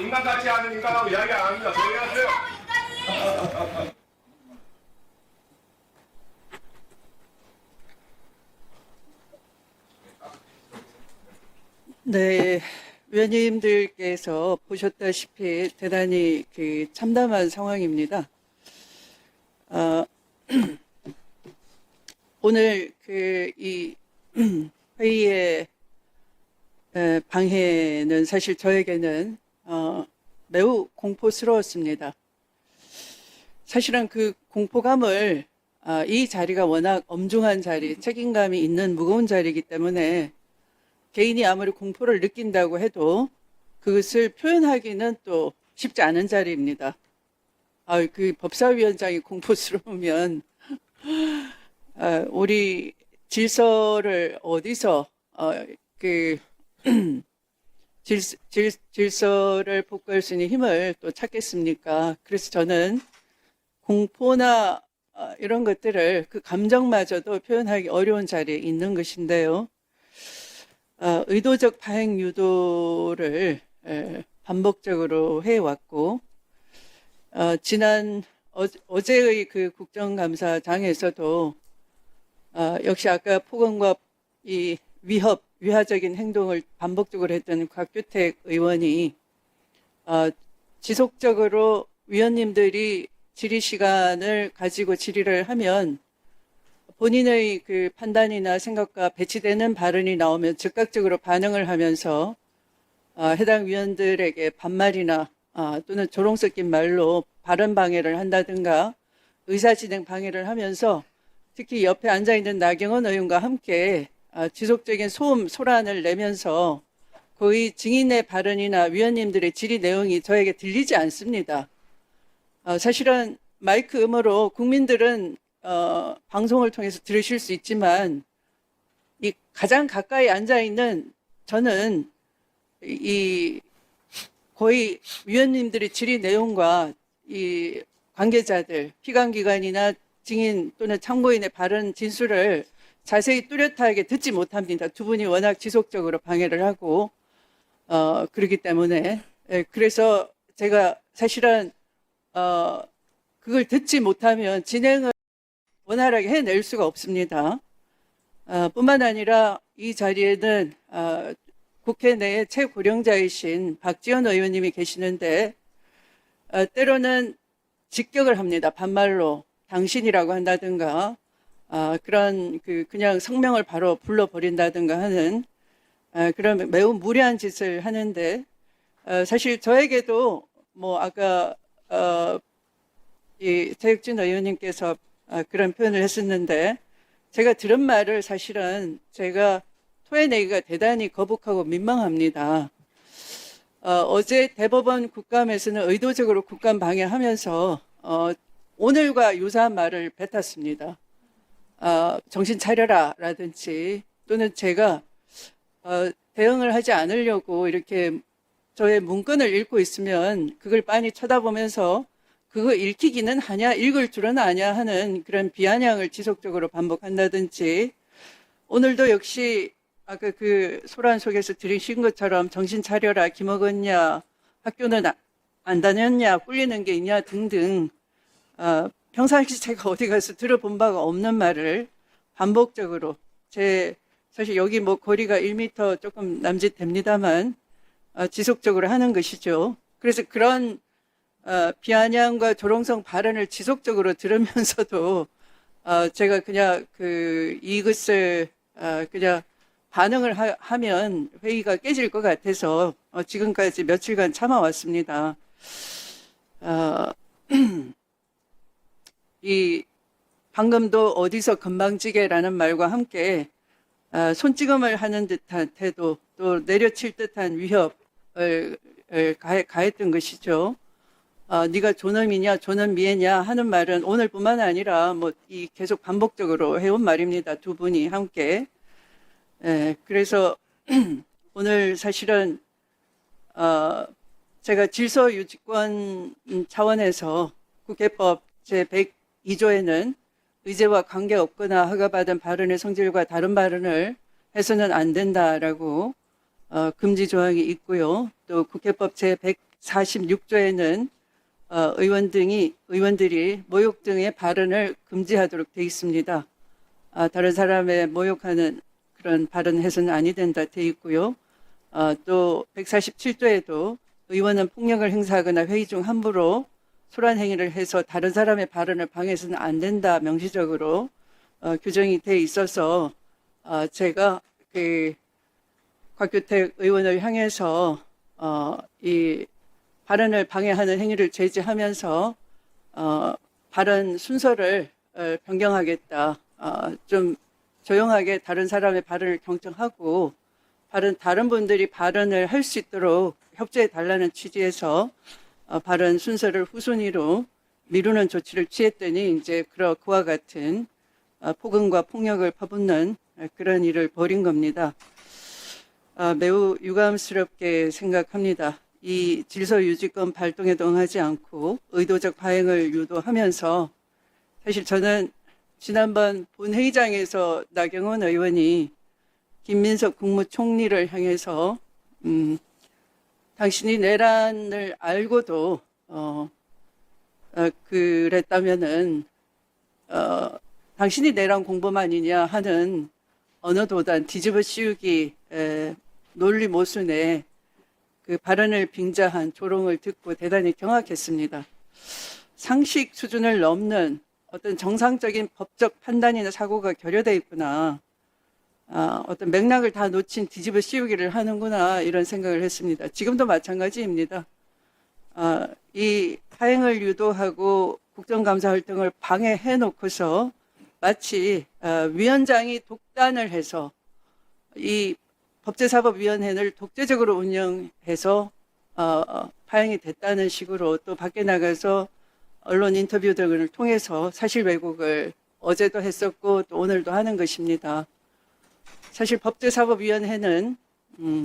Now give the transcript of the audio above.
인간 같지 않은 인간하고 이야기 안 합니다. 조용히 하세요. 네, 위원님들께서 보셨다시피 대단히 그 참담한 상황입니다. 어, 오늘 그 이 회의의 에, 방해는 사실 저에게는 어, 매우 공포스러웠습니다. 사실은 그 공포감을 아, 이 자리가 워낙 엄중한 자리, 책임감이 있는 무거운 자리이기 때문에 개인이 아무리 공포를 느낀다고 해도 그것을 표현하기는 또 쉽지 않은 자리입니다. 아, 그 법사위원장이 공포스러우면 아, 우리 질서를 어디서 어, 그 질, 질, 질서를 복구할 수 있는 힘을 또 찾겠습니까? 그래서 저는 공포나 어, 이런 것들을 그 감정마저도 표현하기 어려운 자리에 있는 것인데요. 어, 의도적 파행 유도를 에, 반복적으로 해왔고 어, 지난 어, 어제의 그 국정감사장에서도 어, 역시 아까 폭언과 이 위협 위화적인 행동을 반복적으로 했던 곽규택 의원이 어, 지속적으로 위원님들이 질의 시간을 가지고 질의를 하면 본인의 그 판단이나 생각과 배치되는 발언이 나오면 즉각적으로 반응을 하면서 어, 해당 위원들에게 반말이나 어, 또는 조롱 섞인 말로 발언 방해를 한다든가 의사 진행 방해를 하면서 특히 옆에 앉아 있는 나경원 의원과 함께 어, 지속적인 소음 소란을 내면서 거의 증인의 발언이나 위원님들의 질의 내용이 저에게 들리지 않습니다. 어, 사실은 마이크 음으로 국민들은 어, 방송을 통해서 들으실 수 있지만 이 가장 가까이 앉아 있는 저는 이 거의 위원님들의 질의 내용과 이 관계자들, 피감기관이나 증인 또는 참고인의 발언 진술을 자세히 뚜렷하게 듣지 못합니다. 두 분이 워낙 지속적으로 방해를 하고 어, 그렇기 때문에 예, 그래서 제가 사실은 어, 그걸 듣지 못하면 진행을 원활하게 해낼 수가 없습니다. 어, 뿐만 아니라 이 자리에는 어, 국회 내에 최고령자이신 박지원 의원님이 계시는데 어, 때로는 직격을 합니다. 반말로 당신이라고 한다든가 어, 그런 그 그냥 성명을 바로 불러 버린다든가 하는 어, 그런 매우 무례한 짓을 하는데 어, 사실 저에게도 뭐 아까 어, 이 태육진 의원님께서 아, 그런 표현을 했었는데 제가 들은 말을 사실은 제가 토해내기가 대단히 거북하고 민망합니다. 어, 제 대법원 국감에서는 의도적으로 국감 방해하면서 어, 오늘과 유사한 말을 뱉었습니다. 어, 정신 차려라 라든지 또는 제가 어, 대응을 하지 않으려고 이렇게 저의 문건을 읽고 있으면 그걸 빤히 쳐다보면서 그거 읽히기는 하냐, 읽을 줄은 아냐 하는 그런 비아냥을 지속적으로 반복한다든지 오늘도 역시 아까 그 소란 속에서 들으신 것처럼 정신 차려라, 김어건냐, 학교는 아- 안 다녔냐, 꿀리는 게 있냐 등등 어, 평상시 제가 어디 가서 들어본 바가 없는 말을 반복적으로 제 사실 여기 뭐 거리가 1m 조금 남짓 됩니다만 어, 지속적으로 하는 것이죠. 그래서 그런 어, 비아냥과 조롱성 발언을 지속적으로 들으면서도 어, 제가 그냥 그 이것을 어, 그냥 반응을 하, 면 회의가 깨질 것 같아서 어, 지금까지 며칠간 참아왔습니다. 어, 이 방금도 어디서 건방지게라는 말과 함께 어, 손찌검을 하는 듯한 태도 또 내려칠 듯한 위협을 가했던 것이죠. 어, 네가 존엄이냐 존엄미애냐 하는 말은 오늘뿐만 아니라 뭐 이 계속 반복적으로 해온 말입니다. 두 분이 함께. 예, 그래서 오늘 사실은 어, 제가 질서 유지권 차원에서 국회법 제 102조에는 의제와 관계없거나 허가받은 발언의 성질과 다른 발언을 해서는 안 된다라고 어, 금지 조항이 있고요. 또 국회법 제100 146조에는 어, 의원 등이 의원들이 모욕 등의 발언을 금지하도록 돼 있습니다. 아, 다른 사람의 모욕하는 그런 발언 해서는 아니 된다 돼 있고요. 어, 또 147조에도 의원은 폭력을 행사하거나 회의 중 함부로 소란 행위를 해서 다른 사람의 발언을 방해해서는 안 된다 명시적으로 어, 규정이 돼 있어서 어, 제가 그 곽규택 의원을 향해서 어, 이 발언을 방해하는 행위를 제지하면서 어, 발언 순서를 어, 변경하겠다. 어, 좀 조용하게 다른 사람의 발언을 경청하고 발언 다른 분들이 발언을 할 수 있도록 협조해 달라는 취지에서 어, 발언 순서를 후순위로 미루는 조치를 취했더니 이제 그와 같은 어, 폭언과 폭력을 퍼붓는 어, 그런 일을 벌인 겁니다. 아, 매우 유감스럽게 생각합니다. 이 질서 유지권 발동에 동하지 않고 의도적 파행을 유도하면서 사실 저는 지난번 본회의장에서 나경원 의원이 김민석 국무총리를 향해서 음, 당신이 내란을 알고도 어, 어, 그랬다면은 어, 당신이 내란 공범아니냐 하는 어느 도단 뒤집어 씌우기 에, 논리 모순에 그 발언을 빙자한 조롱을 듣고 대단히 경악했습니다. 상식 수준을 넘는 어떤 정상적인 법적 판단이나 사고가 결여돼 있구나. 아, 어떤 맥락을 다 놓친 뒤집어 씌우기를 하는구나 이런 생각을 했습니다. 지금도 마찬가지입니다. 아, 이 파행을 유도하고 국정감사 활동을 방해해 놓고서 마치 아, 위원장이 독단을 해서 이 법제사법위원회를 독재적으로 운영해서 어, 어, 파행이 됐다는 식으로 또 밖에 나가서 언론 인터뷰 등을 통해서 사실 왜곡을 어제도 했었고 또 오늘도 하는 것입니다. 사실 법제사법위원회는 음,